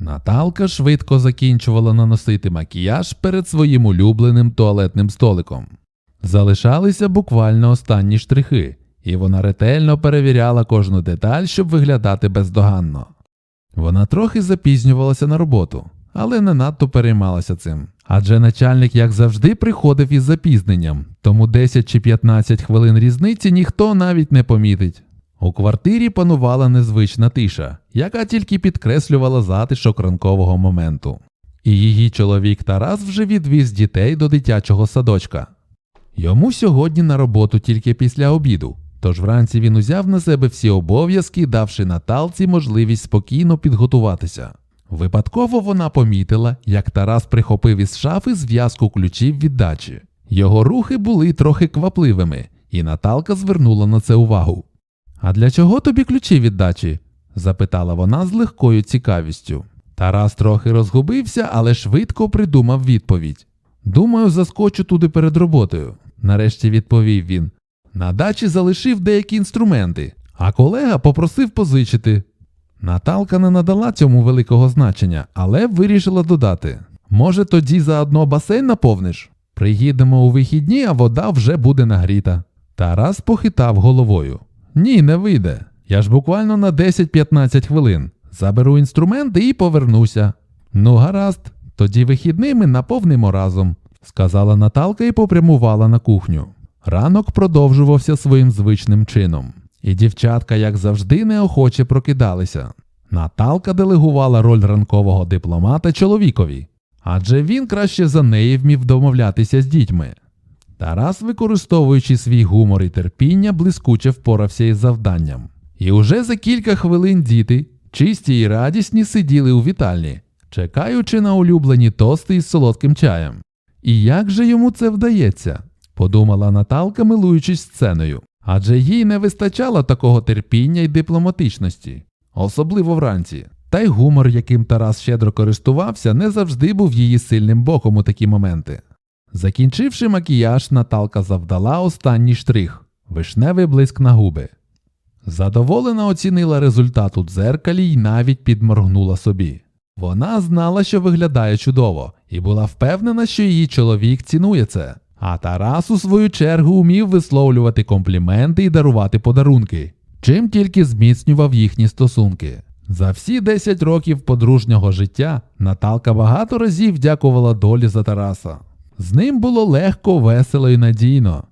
Наталка швидко закінчувала наносити макіяж перед своїм улюбленим туалетним столиком. Залишалися буквально останні штрихи, і вона ретельно перевіряла кожну деталь, щоб виглядати бездоганно. Вона трохи запізнювалася на роботу, але не надто переймалася цим. Адже начальник, як завжди, приходив із запізненням, тому 10 чи 15 хвилин різниці ніхто навіть не помітить. У квартирі панувала незвична тиша, яка тільки підкреслювала затишок ранкового моменту. І її чоловік Тарас вже відвіз дітей до дитячого садочка. Йому сьогодні на роботу тільки після обіду, тож вранці він узяв на себе всі обов'язки, давши Наталці можливість спокійно підготуватися. Випадково вона помітила, як Тарас прихопив із шафи зв'язку ключів від дачі. Його рухи були трохи квапливими, і Наталка звернула на це увагу. А для чого тобі ключі від дачі? запитала вона з легкою цікавістю. Тарас трохи розгубився, але швидко придумав відповідь. Думаю, заскочу туди перед роботою, нарешті відповів він. На дачі залишив деякі інструменти, а колега попросив позичити. Наталка не надала цьому великого значення, але вирішила додати: може, тоді заодно басейн наповниш? Приїдемо у вихідні, а вода вже буде нагріта. Тарас похитав головою. Ні, не вийде. Я ж буквально на 10-15 хвилин. Заберу інструменти і повернуся. Ну, гаразд, тоді вихідними наповнимо разом, сказала Наталка і попрямувала на кухню. Ранок продовжувався своїм звичним чином, і дівчатка, як завжди, неохоче прокидалися. Наталка делегувала роль ранкового дипломата чоловікові, адже він краще за неї вмів домовлятися з дітьми. Тарас, використовуючи свій гумор і терпіння, блискуче впорався із завданням. І уже за кілька хвилин діти, чисті і радісні, сиділи у вітальні, чекаючи на улюблені тости із солодким чаєм. І як же йому це вдається? подумала Наталка, милуючись сценою, адже їй не вистачало такого терпіння й дипломатичності, особливо вранці. Та й гумор, яким Тарас щедро користувався, не завжди був її сильним боком у такі моменти. Закінчивши макіяж, Наталка завдала останній штрих вишневий блиск на губи. Задоволена оцінила результат у дзеркалі й навіть підморгнула собі. Вона знала, що виглядає чудово, і була впевнена, що її чоловік цінує це. А Тарас, у свою чергу, умів висловлювати компліменти і дарувати подарунки, чим тільки зміцнював їхні стосунки. За всі 10 років подружнього життя Наталка багато разів дякувала долі за Тараса. З ним було легко, весело і надійно.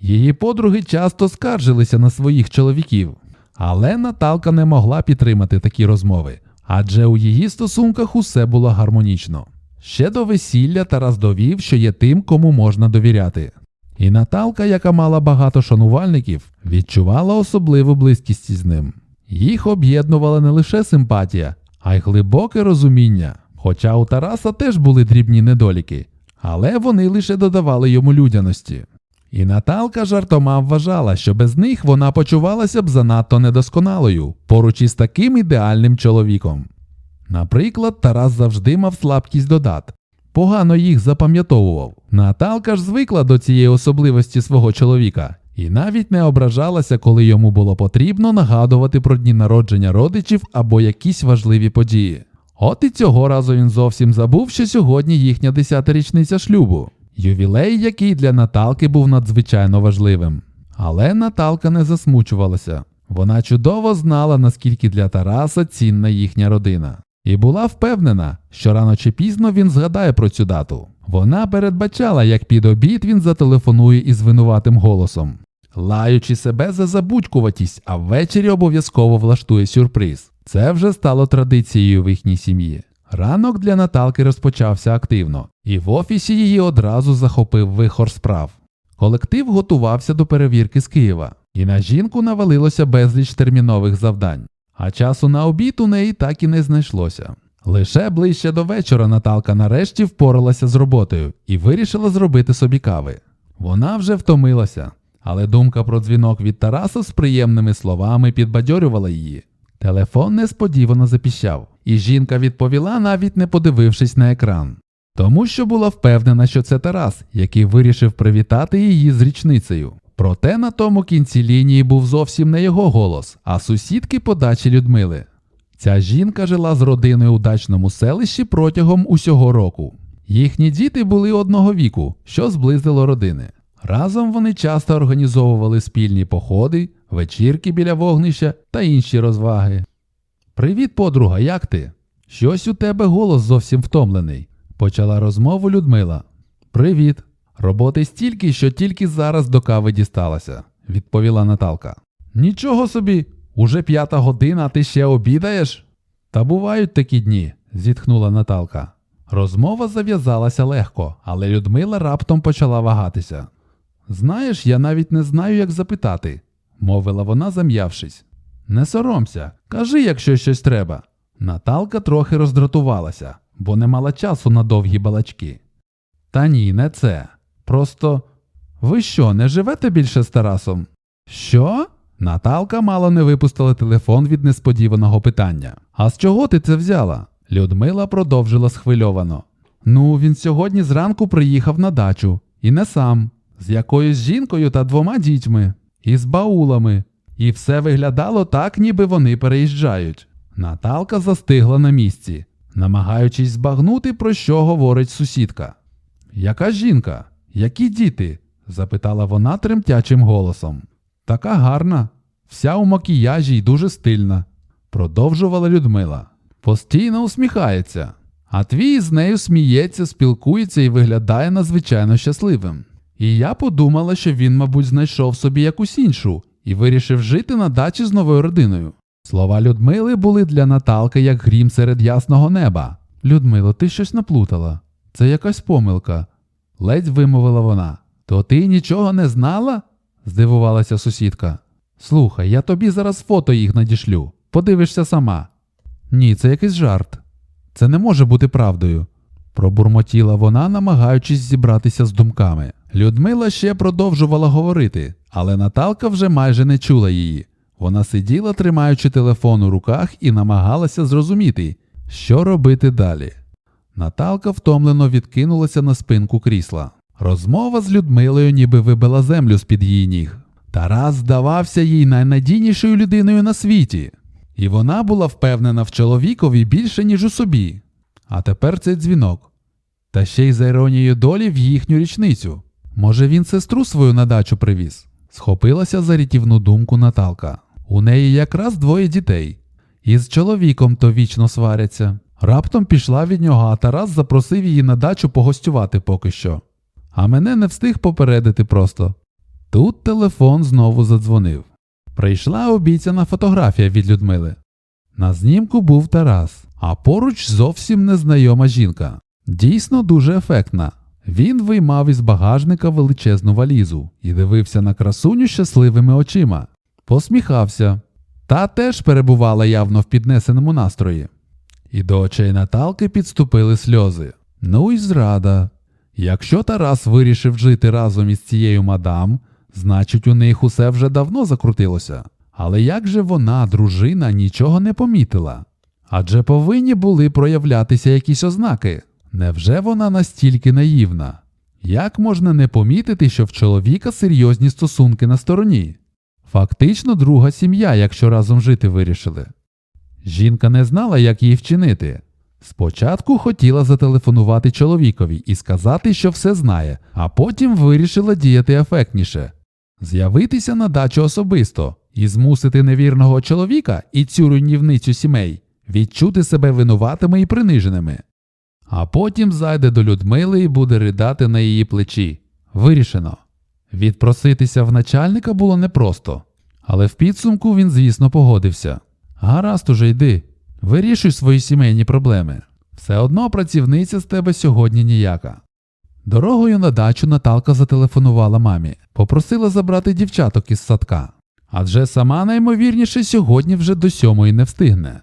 Її подруги часто скаржилися на своїх чоловіків, але Наталка не могла підтримати такі розмови, адже у її стосунках усе було гармонічно. Ще до весілля Тарас довів, що є тим, кому можна довіряти. І Наталка, яка мала багато шанувальників, відчувала особливу близькість із ним. Їх об'єднувала не лише симпатія, а й глибоке розуміння. Хоча у Тараса теж були дрібні недоліки, але вони лише додавали йому людяності. І Наталка жартома вважала, що без них вона почувалася б занадто недосконалою, поруч із таким ідеальним чоловіком. Наприклад, Тарас завжди мав слабкість до дат, погано їх запам'ятовував. Наталка ж звикла до цієї особливості свого чоловіка і навіть не ображалася, коли йому було потрібно нагадувати про дні народження родичів або якісь важливі події. От і цього разу він зовсім забув, що сьогодні їхня десята річниця шлюбу, ювілей, який для Наталки був надзвичайно важливим. Але Наталка не засмучувалася. Вона чудово знала, наскільки для Тараса цінна їхня родина, і була впевнена, що рано чи пізно він згадає про цю дату. Вона передбачала, як під обід він зателефонує із винуватим голосом, лаючи себе за забудькуватість, а ввечері обов'язково влаштує сюрприз. Це вже стало традицією в їхній сім'ї. Ранок для Наталки розпочався активно, і в офісі її одразу захопив вихор справ. Колектив готувався до перевірки з Києва, і на жінку навалилося безліч термінових завдань. А часу на обід у неї так і не знайшлося. Лише ближче до вечора Наталка нарешті впоралася з роботою і вирішила зробити собі кави. Вона вже втомилася, але думка про дзвінок від Тараса з приємними словами підбадьорювала її. Телефон несподівано запіщав, і жінка відповіла, навіть не подивившись на екран. Тому що була впевнена, що це Тарас, який вирішив привітати її з річницею. Проте на тому кінці лінії був зовсім не його голос, а сусідки подачі Людмили. Ця жінка жила з родиною у дачному селищі протягом усього року. Їхні діти були одного віку, що зблизило родини. Разом вони часто організовували спільні походи, вечірки біля вогнища та інші розваги. Привіт, подруга, як ти? Щось у тебе голос зовсім втомлений, почала розмову Людмила. Привіт. Роботи стільки, що тільки зараз до кави дісталася, відповіла Наталка. Нічого собі, уже п'ята година, а ти ще обідаєш? Та бувають такі дні, зітхнула Наталка. Розмова зав'язалася легко, але Людмила раптом почала вагатися. Знаєш, я навіть не знаю, як запитати, мовила вона, зам'явшись. Не соромся, кажи, якщо щось треба. Наталка трохи роздратувалася, бо не мала часу на довгі балачки. Та ні, не це. Просто ви що, не живете більше з Тарасом? Що? Наталка мало не випустила телефон від несподіваного питання. А з чого ти це взяла? Людмила продовжила схвильовано. Ну, він сьогодні зранку приїхав на дачу, і не сам, з якоюсь жінкою та двома дітьми, і з баулами. І все виглядало так, ніби вони переїжджають. Наталка застигла на місці, намагаючись збагнути, про що говорить сусідка. Яка жінка? Які діти? запитала вона тремтячим голосом. Така гарна, вся у макіяжі й дуже стильна, продовжувала Людмила. Постійно усміхається, а твій з нею сміється, спілкується і виглядає надзвичайно щасливим. І я подумала, що він, мабуть, знайшов собі якусь іншу і вирішив жити на дачі з новою родиною. Слова Людмили були для Наталки як грім серед ясного неба. Людмило, ти щось наплутала. Це якась помилка. ледь вимовила вона. То ти нічого не знала? здивувалася сусідка. Слухай, я тобі зараз фото їх надішлю. Подивишся сама. Ні, це якийсь жарт. Це не може бути правдою. Пробурмотіла вона, намагаючись зібратися з думками. Людмила ще продовжувала говорити, але Наталка вже майже не чула її. Вона сиділа, тримаючи телефон у руках, і намагалася зрозуміти, що робити далі. Наталка втомлено відкинулася на спинку крісла. Розмова з Людмилою ніби вибила землю з-під її ніг. Тарас здавався їй найнадійнішою людиною на світі, і вона була впевнена в чоловікові більше, ніж у собі. А тепер цей дзвінок. Та ще й за іронією долі в їхню річницю. Може, він сестру свою на дачу привіз? Схопилася за рятівну думку Наталка. У неї якраз двоє дітей. І з чоловіком то вічно сваряться. Раптом пішла від нього, а Тарас запросив її на дачу погостювати поки що. А мене не встиг попередити просто. Тут телефон знову задзвонив. Прийшла обіцяна фотографія від Людмили. На знімку був Тарас, а поруч зовсім незнайома жінка. Дійсно дуже ефектна. Він виймав із багажника величезну валізу і дивився на красуню щасливими очима. Посміхався. Та теж перебувала явно в піднесеному настрої. І до очей Наталки підступили сльози. Ну й зрада. Якщо Тарас вирішив жити разом із цією мадам, значить у них усе вже давно закрутилося. Але як же вона, дружина, нічого не помітила? Адже повинні були проявлятися якісь ознаки. Невже вона настільки наївна? Як можна не помітити, що в чоловіка серйозні стосунки на стороні? Фактично друга сім'я, якщо разом жити вирішили. Жінка не знала, як її вчинити. Спочатку хотіла зателефонувати чоловікові і сказати, що все знає, а потім вирішила діяти ефектніше з'явитися на дачу особисто і змусити невірного чоловіка і цю руйнівницю сімей відчути себе винуватими і приниженими. А потім зайде до Людмили і буде ридати на її плечі. Вирішено. Відпроситися в начальника було непросто, але в підсумку він, звісно, погодився. Гаразд уже йди, вирішуй свої сімейні проблеми. Все одно працівниця з тебе сьогодні ніяка. Дорогою на дачу Наталка зателефонувала мамі, попросила забрати дівчаток із садка. Адже сама наймовірніше сьогодні вже до сьомої не встигне.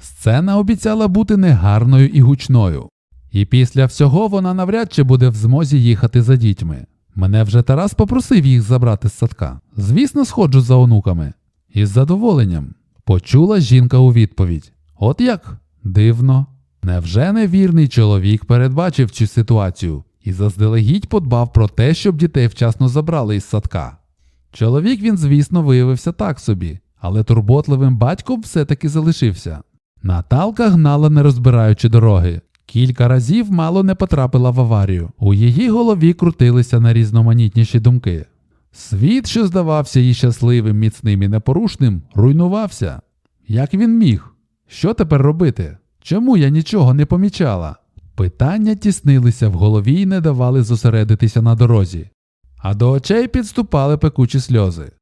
Сцена обіцяла бути негарною і гучною. І після всього вона навряд чи буде в змозі їхати за дітьми. Мене вже Тарас попросив їх забрати з садка. Звісно, сходжу за онуками. Із задоволенням. Почула жінка у відповідь. От як? Дивно. Невже невірний чоловік передбачив цю ситуацію і заздалегідь подбав про те, щоб дітей вчасно забрали із садка? Чоловік він, звісно, виявився так собі, але турботливим батьком все-таки залишився. Наталка гнала, не розбираючи дороги. Кілька разів мало не потрапила в аварію. У її голові крутилися найрізноманітніші думки. Світ, що здавався їй щасливим, міцним і непорушним, руйнувався. Як він міг? Що тепер робити? Чому я нічого не помічала? Питання тіснилися в голові і не давали зосередитися на дорозі, а до очей підступали пекучі сльози.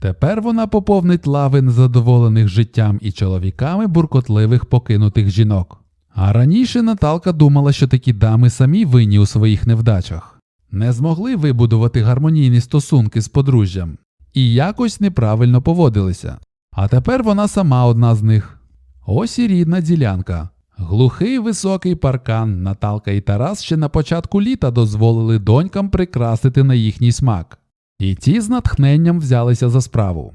Тепер вона поповнить лави незадоволених життям і чоловіками буркотливих покинутих жінок. А раніше Наталка думала, що такі дами самі винні у своїх невдачах, не змогли вибудувати гармонійні стосунки з подружжям і якось неправильно поводилися. А тепер вона сама одна з них. Ось і рідна ділянка. Глухий високий паркан Наталка і Тарас ще на початку літа дозволили донькам прикрасити на їхній смак. І ті з натхненням взялися за справу.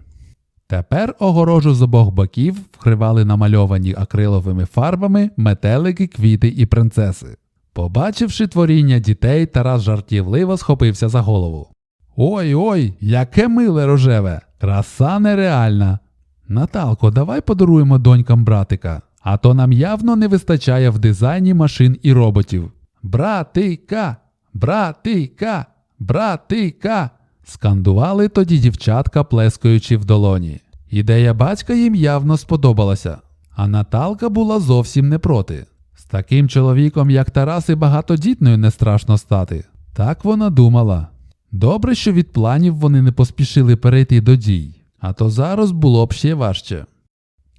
Тепер огорожу з обох боків вкривали намальовані акриловими фарбами метелики, квіти і принцеси. Побачивши творіння дітей, Тарас жартівливо схопився за голову. Ой ой, яке миле рожеве! Краса нереальна. Наталко, давай подаруємо донькам братика, а то нам явно не вистачає в дизайні машин і роботів. Братика, братика, братика. Скандували тоді дівчатка, плескаючи в долоні. Ідея батька їм явно сподобалася, а Наталка була зовсім не проти. З таким чоловіком, як Тарас, і багатодітною не страшно стати. Так вона думала. Добре, що від планів вони не поспішили перейти до дій, а то зараз було б ще важче.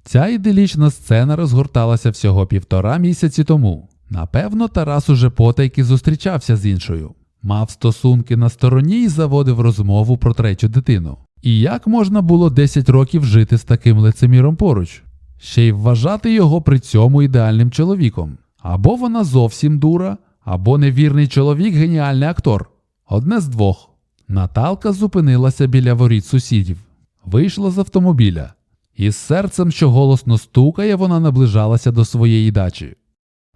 Ця іделічна сцена розгорталася всього півтора місяці тому. Напевно, Тарас уже потайки зустрічався з іншою, мав стосунки на стороні і заводив розмову про третю дитину. І як можна було 10 років жити з таким лицеміром поруч? Ще й вважати його при цьому ідеальним чоловіком. Або вона зовсім дура, або невірний чоловік геніальний актор. Одне з двох. Наталка зупинилася біля воріт сусідів, вийшла з автомобіля, і з серцем, що голосно стукає, вона наближалася до своєї дачі.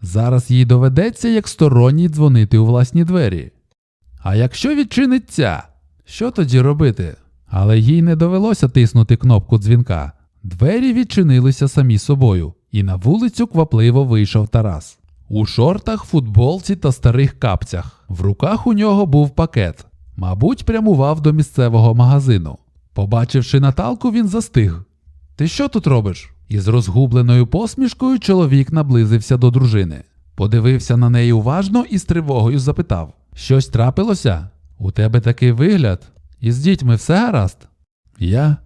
Зараз їй доведеться, як сторонній, дзвонити у власні двері. А якщо відчинить ця, що тоді робити? Але їй не довелося тиснути кнопку дзвінка. Двері відчинилися самі собою, і на вулицю квапливо вийшов Тарас. У шортах, футболці та старих капцях. В руках у нього був пакет. Мабуть, прямував до місцевого магазину. Побачивши Наталку, він застиг. Ти що тут робиш? Із розгубленою посмішкою чоловік наблизився до дружини. Подивився на неї уважно і з тривогою запитав: Щось трапилося? У тебе такий вигляд? Із дітьми все гаразд? Я.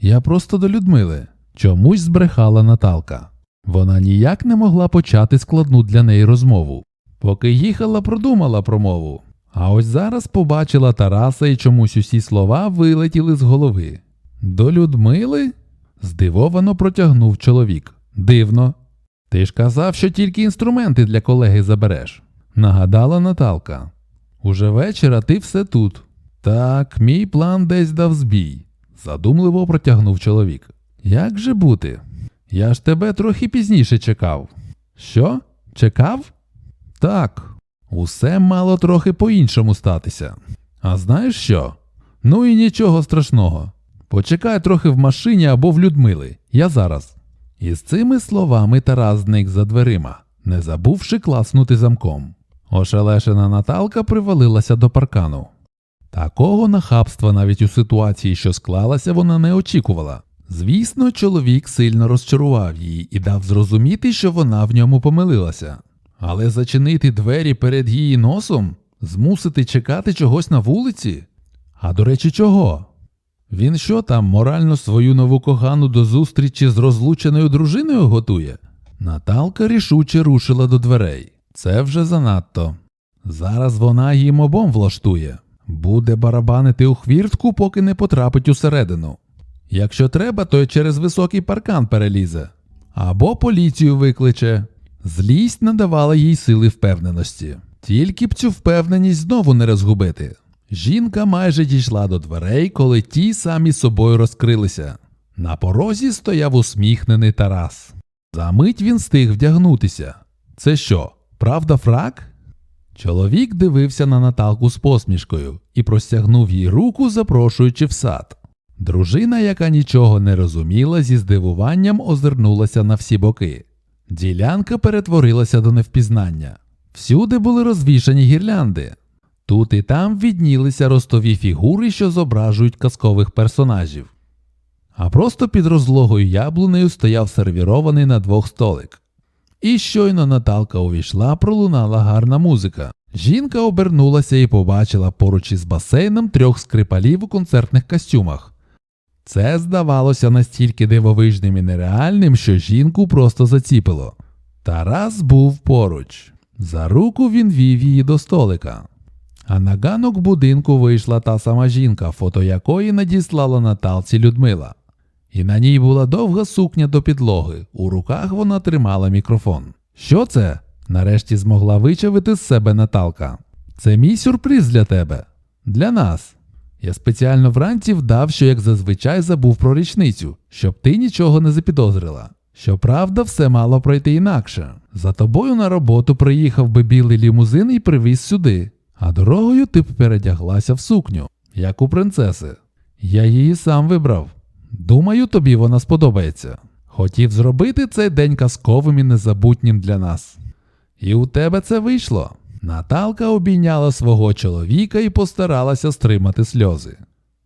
Я просто до Людмили. Чомусь збрехала Наталка. Вона ніяк не могла почати складну для неї розмову. Поки їхала, продумала промову. А ось зараз побачила Тараса і чомусь усі слова вилетіли з голови. До Людмили? здивовано протягнув чоловік. Дивно. Ти ж казав, що тільки інструменти для колеги забереш, нагадала Наталка. Уже вечора ти все тут. Так, мій план десь дав збій, задумливо протягнув чоловік. Як же бути? Я ж тебе трохи пізніше чекав. Що? Чекав? Так, усе мало трохи по-іншому статися. А знаєш що? Ну і нічого страшного. Почекай трохи в машині або в Людмили. Я зараз. І з цими словами Тарас зник за дверима, не забувши класнути замком. Ошелешена Наталка привалилася до паркану. Такого нахабства навіть у ситуації, що склалася, вона не очікувала. Звісно, чоловік сильно розчарував її і дав зрозуміти, що вона в ньому помилилася. Але зачинити двері перед її носом, змусити чекати чогось на вулиці? А до речі, чого? Він що там морально свою нову кохану до зустрічі з розлученою дружиною готує? Наталка рішуче рушила до дверей. Це вже занадто. Зараз вона їм обом влаштує. Буде барабанити у хвіртку, поки не потрапить усередину. Якщо треба, то й через високий паркан перелізе. Або поліцію викличе. Злість надавала їй сили впевненості. Тільки б цю впевненість знову не розгубити. Жінка майже дійшла до дверей, коли ті самі собою розкрилися. На порозі стояв усміхнений Тарас. Замить він стиг вдягнутися. Це що, правда, фрак? Чоловік дивився на Наталку з посмішкою і простягнув їй руку, запрошуючи в сад. Дружина, яка нічого не розуміла, зі здивуванням озирнулася на всі боки. Ділянка перетворилася до невпізнання. Всюди були розвішані гірлянди. Тут і там віднілися ростові фігури, що зображують казкових персонажів. А просто під розлогою яблунею стояв сервірований на двох столик. І щойно Наталка увійшла, пролунала гарна музика. Жінка обернулася і побачила поруч із басейном трьох скрипалів у концертних костюмах. Це здавалося настільки дивовижним і нереальним, що жінку просто заціпило. Тарас був поруч. За руку він вів її до столика. А на ганок будинку вийшла та сама жінка, фото якої надіслала Наталці Людмила. І на ній була довга сукня до підлоги. У руках вона тримала мікрофон. Що це? Нарешті змогла вичавити з себе Наталка. Це мій сюрприз для тебе. Для нас. Я спеціально вранці вдав, що як зазвичай забув про річницю, щоб ти нічого не запідозрила. Щоправда, все мало пройти інакше. За тобою на роботу приїхав би білий лімузин і привіз сюди, а дорогою ти б передяглася в сукню, як у принцеси. Я її сам вибрав. Думаю, тобі вона сподобається. Хотів зробити цей день казковим і незабутнім для нас. І у тебе це вийшло. Наталка обійняла свого чоловіка і постаралася стримати сльози.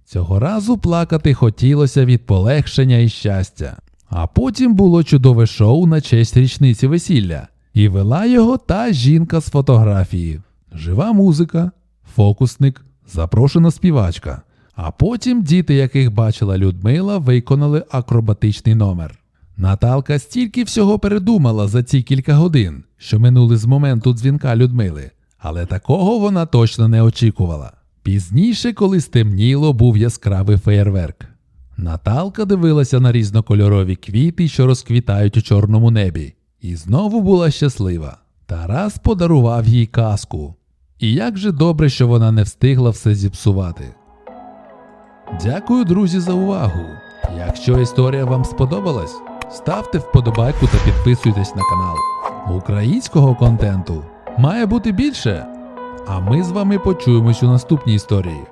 Цього разу плакати хотілося від полегшення і щастя. А потім було чудове шоу на честь річниці весілля, і вела його та жінка з фотографії. Жива музика, фокусник, запрошена співачка. А потім діти, яких бачила Людмила, виконали акробатичний номер. Наталка стільки всього передумала за ці кілька годин, що минули з моменту дзвінка Людмили, але такого вона точно не очікувала. Пізніше, коли стемніло, був яскравий феєрверк. Наталка дивилася на різнокольорові квіти, що розквітають у чорному небі, і знову була щаслива. Тарас подарував їй казку. І як же добре, що вона не встигла все зіпсувати. Дякую, друзі, за увагу. Якщо історія вам сподобалась, ставте вподобайку та підписуйтесь на канал. Українського контенту має бути більше. А ми з вами почуємось у наступній історії.